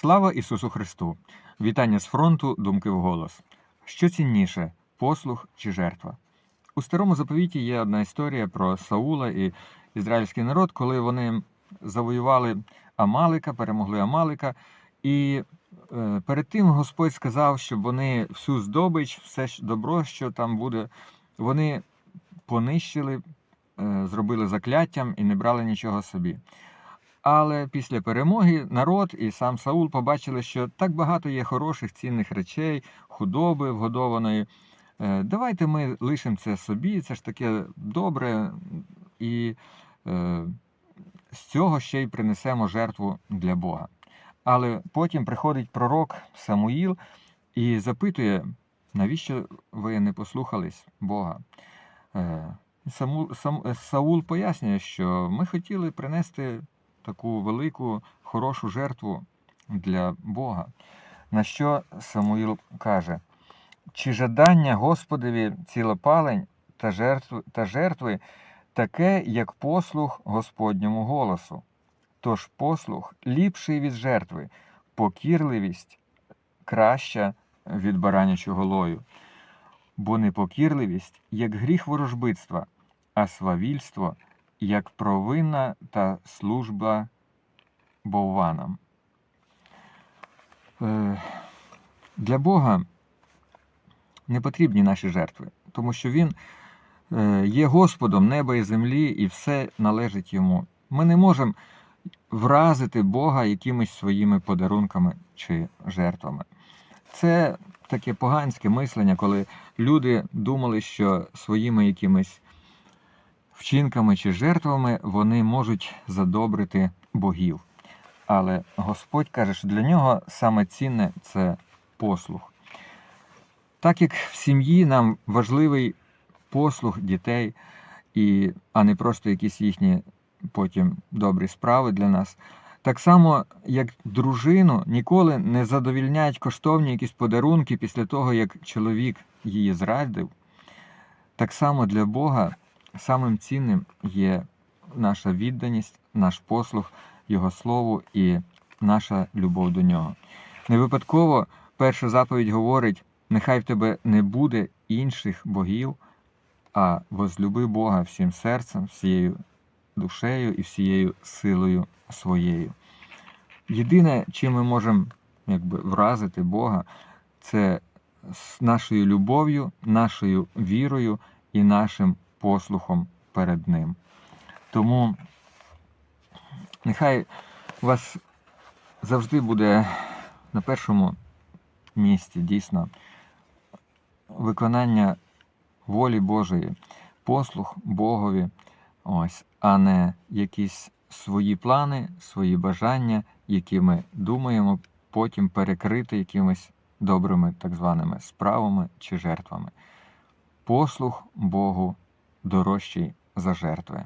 Слава Ісусу Христу! Вітання з фронту, думки вголос. Що цінніше послух чи жертва? У старому заповіті є одна історія про Саула і ізраїльський народ, коли вони завоювали Амалика, перемогли Амалика. І е, перед тим Господь сказав, щоб вони всю здобич, все добро, що там буде, вони понищили, е, зробили закляттям і не брали нічого собі. Але після перемоги народ і сам Саул побачили, що так багато є хороших цінних речей, худоби вгодованої. Е, Давайте ми лишимо це собі, це ж таке добре, і е, з цього ще й принесемо жертву для Бога. Але потім приходить пророк Самуїл і запитує, навіщо ви не послухались Бога? Е, Саму, сам, Саул пояснює, що ми хотіли принести таку велику, хорошу жертву для Бога. На що Самуїл каже: чи жадання Господові цілопалень та жертви, та жертви таке, як послух Господньому голосу? Тож послух ліпший від жертви, покірливість краща від баранячого лою. Бо непокірливість як гріх ворожбитства, а свавільство як провина та служба бовванам. Е, Для Бога не потрібні наші жертви, тому що Він е, є Господом неба і землі, і все належить йому. Ми не можемо вразити Бога якимись своїми подарунками чи жертвами. Це таке поганське мислення, коли люди думали, що своїми якимись вчинками чи жертвами вони можуть задобрити богів. Але Господь каже, що для нього саме цінне це послух. Так як в сім'ї нам важливий послух дітей, і, а не просто якісь їхні потім добрі справи для нас. Так само, як дружину ніколи не задовільняють коштовні якісь подарунки після того, як чоловік її зрадив, так само для Бога самим цінним є наша відданість, наш послух Його Слову і наша любов до нього. Не випадково перша заповідь говорить: нехай в тебе не буде інших богів, а возлюби Бога всім серцем, всією душею і всією силою своєю. Єдине, чим ми можемо якби, вразити Бога, це з нашою любов'ю, нашою вірою і нашим послухом перед Ним. Тому нехай вас завжди буде на першому місці дійсно виконання волі Божої, послух Богові, ось, а не якісь свої плани, свої бажання, які ми думаємо потім перекрити якимись добрими так званими справами чи жертвами. Послух Богу дорожчий за жертви.